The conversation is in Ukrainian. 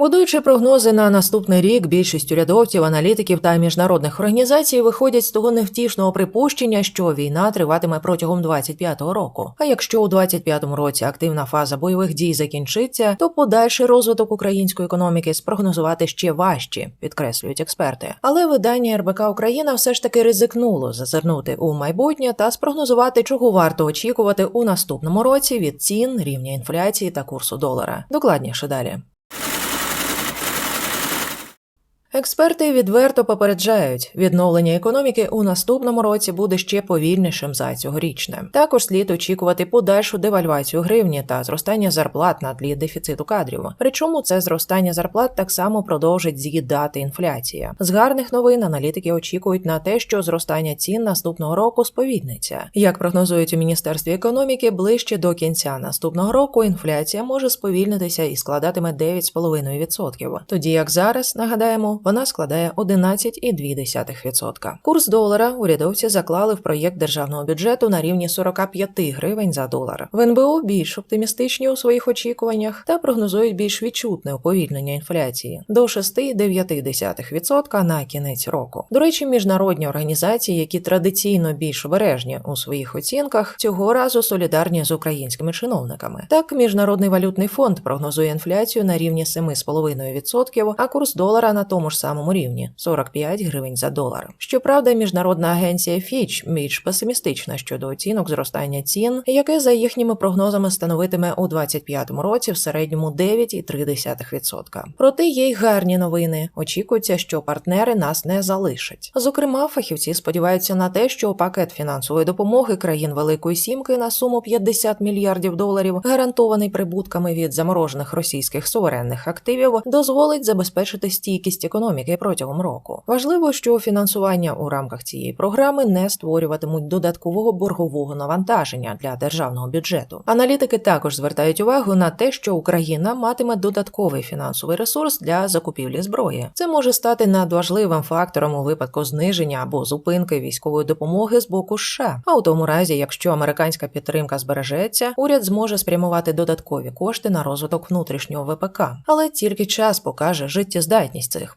Будуючи прогнози на наступний рік, більшість урядовців, аналітиків та міжнародних організацій виходять з того невтішного припущення, що війна триватиме протягом 25-го року. А якщо у 25-му році активна фаза бойових дій закінчиться, то подальший розвиток української економіки спрогнозувати ще важче, підкреслюють експерти. Але видання РБК Україна все ж таки ризикнуло зазирнути у майбутнє та спрогнозувати, чого варто очікувати у наступному році від цін, рівня інфляції та курсу долара. Докладніше далі. Експерти відверто попереджають, відновлення економіки у наступному році буде ще повільнішим за цьогорічне. Також слід очікувати подальшу девальвацію гривні та зростання зарплат на тлі дефіциту кадрів. Причому це зростання зарплат так само продовжить з'їдати інфляція. З гарних новин аналітики очікують на те, що зростання цін наступного року сповільниться. Як прогнозують у міністерстві економіки, ближче до кінця наступного року інфляція може сповільнитися і складатиме 9,5%. Тоді як зараз нагадаємо вона складає 11,2%. Курс долара урядовці заклали в проєкт державного бюджету на рівні 45 гривень за долар. В НБУ більш оптимістичні у своїх очікуваннях та прогнозують більш відчутне уповільнення інфляції до 6,9% на кінець року. До речі, міжнародні організації, які традиційно більш обережні у своїх оцінках, цього разу солідарні з українськими чиновниками. Так, міжнародний валютний фонд прогнозує інфляцію на рівні 7,5%, а курс долара на тому ж самому рівні 45 гривень за долар. Щоправда, міжнародна агенція Fitch більш песимістична щодо оцінок зростання цін, яке за їхніми прогнозами становитиме у 2025 році в середньому 9,3%. Проте є й гарні новини. Очікується, що партнери нас не залишать. Зокрема, фахівці сподіваються на те, що пакет фінансової допомоги країн Великої Сімки на суму 50 мільярдів доларів, гарантований прибутками від заморожених російських суверенних активів, дозволить забезпечити стійкість економіки протягом року. Важливо, що фінансування у рамках цієї програми не створюватимуть додаткового боргового навантаження для державного бюджету. Аналітики також звертають увагу на те, що Україна матиме додатковий фінансовий ресурс для закупівлі зброї. Це може стати надважливим фактором у випадку зниження або зупинки військової допомоги з боку США. А у тому разі, якщо американська підтримка збережеться, уряд зможе спрямувати додаткові кошти на розвиток внутрішнього ВПК. Але тільки час покаже життєздатність цих